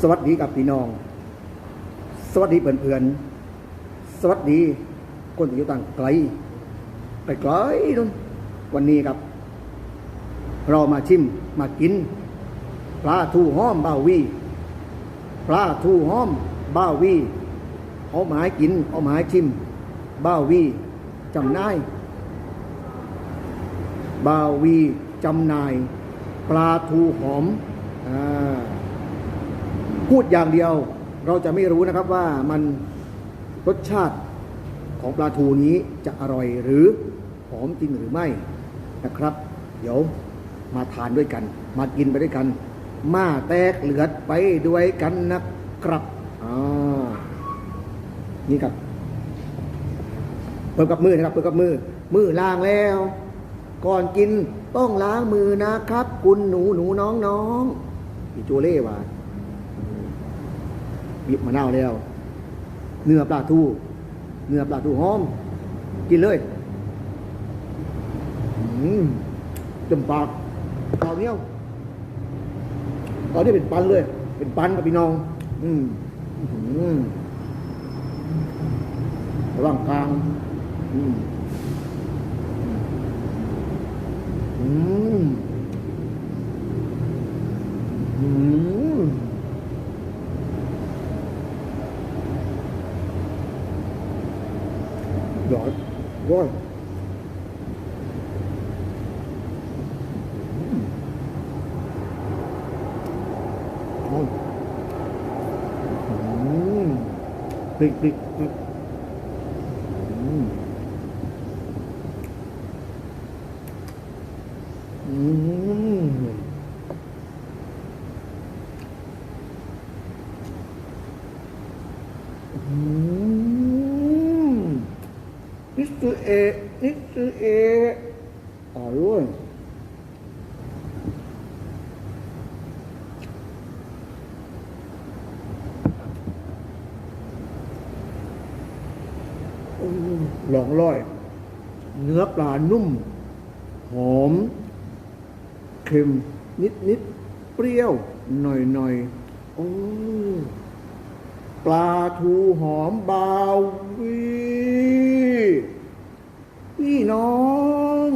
สวัสดีกับพี่น้อง สวัสดีเพื่อนๆ สวัสดีคนที่อยู่ต่างไกลไกลๆนู่นวันนี้ครับ เรามาชิมมากินปลาทูห้อมบ้าวีปลาทูห้อมบ้าวีเอามาให้กินเอามาให้ชิมบ้าวีจำนายบาวีจำนาย ปลาทูหอมอ่า พูดอย่างเดียว เราจะไม่รู้นะครับว่ามันรสชาติของปลาทูนี้จะอร่อยหรือหอมจริงหรือไม่นะครับ เดี๋ยวมาทานด้วยกัน มากินไปด้วยกัน มาแตกเหลือดไปด้วยกันนะครับอ่านี่ครับเปิดกับมือนะครับเปิดกับมือ มือล้างแล้ว ก่อนกินต้องล้างมือนะครับ คุณหนูหนูน้องน้องพี่โจเล่ว่า บีบมะนาวแล้ว เนื้อปลาทู เนื้อปลาทูหอม กินเลยอืมจมปากข้าวเหนียวตอนนี้เป็นปันเลย เป็นปันกับพี่น้อง อืมอื้อหือระหว่างกลาง อืม อืม อืม ยอดร้อยอืมอืมพริกพริกพริกอืม อืมอืม นิสเอนิสเออร่อยอืมหลองร้อย เนื้อปลานุ่ม หอม เค็ม นิดนิดๆเปรี้ยว หน่อยหน่อยๆโอ้ปลาทูหอมบาวี พี่น้อง